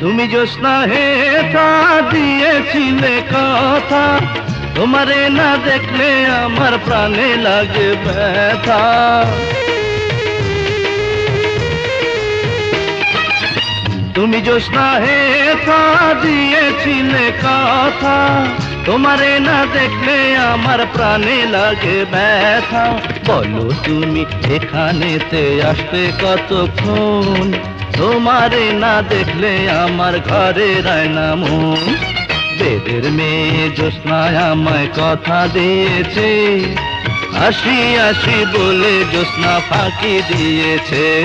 তুমি জোৎস্না হেথা দিয়েছিলে কথা তোমারে না দেখলে আমার প্রাণে লাগে ব্যথা তুমি জোৎস্না হেথা দিয়েছিলে কথা তোমারে না দেখলে আমার প্রাণে লাগে ব্যথা বলো তুমি এখানেতে আসতে কতক্ষণ তোমারে না দেখলে আমার ঘরে রায় না মন। বেদের মেয়ে জ্যোৎস্নায় আমায় কথা দিয়েছে। আসি আসি বলে জ্যোৎস্না ফাঁকি দিয়েছে।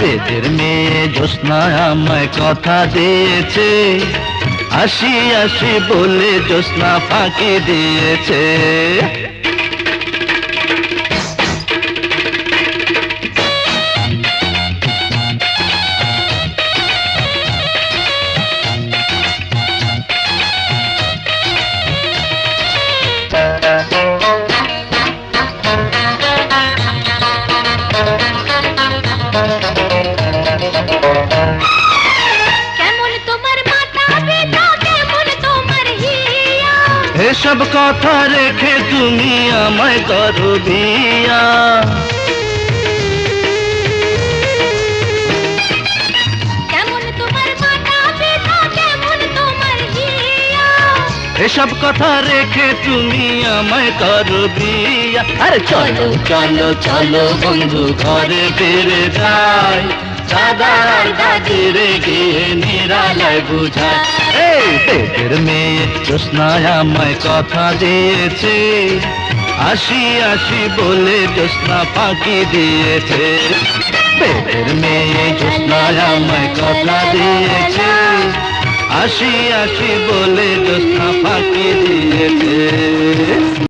বেদের মেয়ে জ্যোৎস্না আমায় কথা দিয়েছে। আসি আসি বলে জ্যোৎস্না ফাঁকি দিয়েছে। এসব কথা রেখে তুমি আমায় করো বিয়া এসব কথা রেখে তুমি আমায় করো বিয়া আরে চলো চলো চলো বন্ধু ঘরে ফিরে যাই। দাদা আর দাদির গিয়ে নিরালায় বুঝায় এই পেটের মেয়ে জ্যোৎস্নায় আমায় কথা দিয়েছে আসি আসি বলে জ্যোৎস্না ফাঁকি দিয়েছে পেটের মেয়ে জ্যোৎস্নায় আমায় কথা দিয়েছে আসি আসি বলে জ্যোৎস্না ফাঁকি দিয়েছে